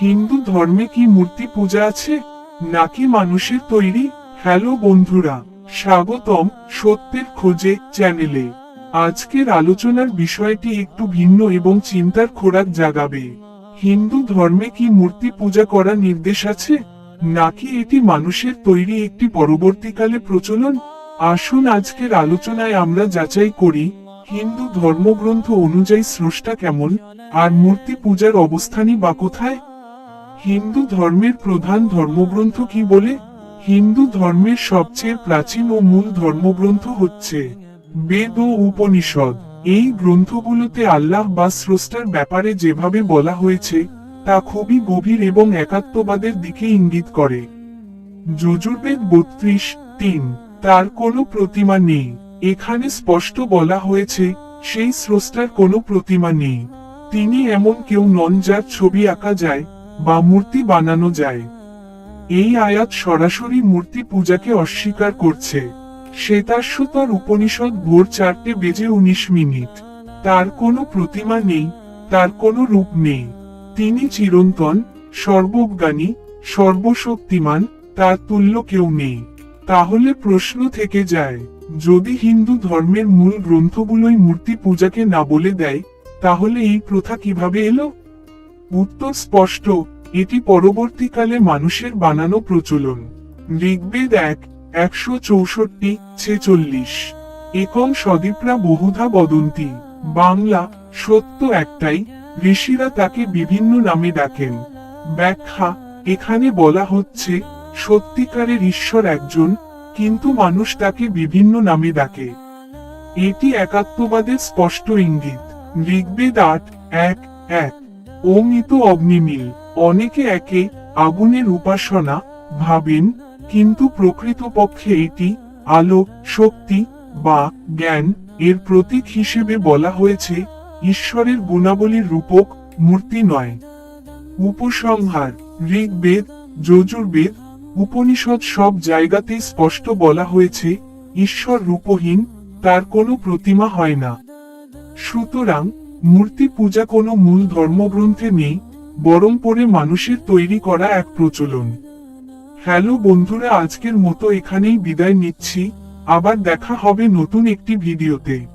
হিন্দু ধর্মে কি মূর্তি পূজা আছে? নাকি মানুষের তৈরি? হ্যালো বন্ধুরা, স্বাগতম সত্যের খোঁজে চ্যানেলে। আজকের আলোচনার বিষয়টি একটু ভিন্ন এবং চিন্তার খোরাক জাগাবে। হিন্দু ধর্মে কি মূর্তি পূজা করার নির্দেশ আছে? নাকি এটি মানুষের তৈরি একটি পরবর্তীকালে প্রচলন? আসুন আজকের আলোচনায় আমরা যাচাই করি, হিন্দু ধর্মগ্রন্থ অনুযায়ী স্রষ্টা কেমন? আর মূর্তি পূজার অবস্থানই বা কোথায়? হিন্দু ধর্মের প্রধান ধর্মগ্রন্থ কি বলে? হিন্দু ধর্মের সবচেয়ে প্রাচীন ও মূল ধর্মগ্রন্থ হচ্ছে বেদ ও উপনিষদ। এই গ্রন্থগুলোতে আল্লাহ বা স্রষ্টার ব্যাপারে যেভাবে বলা হয়েছে, তা খুবই গভীর এবং একাত্মবাদের দিকে ইঙ্গিত করে। যজুর্বেদ বত্রিশ, তিন, তার কোনো প্রতিমা নেই। এখানে স্পষ্ট বলা হয়েছে, সেই স্রষ্টার কোনো প্রতিমা নেই। তিনি এমন কেউ নন যার ছবি আঁকা যায় বা মূর্তি বানানো যায়। এই আয়াত সরাসরি মূর্তি পূজাকে অস্বীকার করছে। শ্বেতাশ্বতার উপনিষদ ভোর চারটে বেজে উনিশ মিনিট। তার কোনো প্রতিমা নেই, তার কোনো রূপ নেই। তিনি চিরন্তন, সর্বজ্ঞানী, সর্বশক্তিমান, তার তুল্য কেউ নেই। তাহলে প্রশ্ন থেকে যায়, যদি হিন্দু ধর্মের মূল গ্রন্থগুলোই মূর্তি পূজাকে না বলে দেয়, তাহলে এই প্রথা কীভাবে এলো? উত্তর স্পষ্ট এটি পরবর্তীকালে মানুষের বানানো প্রচলন। ঋগ্বেদ এক, একশো চৌষট্টি, ছেচল্লিশ। একং সদীপরা বহুধা বদন্তি। বাংলা, সত্য একটাই, ঋষিরা তাকে বিভিন্ন নামে ডাকেন। ব্যাখ্যা, এখানে বলা হচ্ছে, সত্যিকারের ঈশ্বর একজন, কিন্তু মানুষ তাকে বিভিন্ন নামে ডাকে। এটি একাত্মবাদের স্পষ্ট ইঙ্গিত। ঋগ্বেদ আট, এক এক। অমিত অগ্নিমিল। অনেকে একে আগুনের উপাসনা ভাবেন, কিন্তু প্রকৃতপক্ষে এটি আলো, শক্তি বা জ্ঞান এর প্রতীক হিসেবে বলা হয়েছে, ঈশ্বরের গুণাবলীর রূপক মূর্তি নয়। উপসংহার, ঋগ্বেদ, যজুর্বেদ, উপনিষদ সব জায়গাতেই স্পষ্ট বলা হয়েছে, ঈশ্বর রূপহীন, তার কোনো প্রতিমা হয় না। সুতরাং, মূর্তি পূজা কোনো মূল ধর্মগ্রন্থে নেই বরং পরে মানুষের তৈরি করা এক প্রচলন। হ্যালো বন্ধুরা, আজকের মতো এখানেই বিদায় নিচ্ছি। আবার দেখা হবে নতুন একটি ভিডিওতে।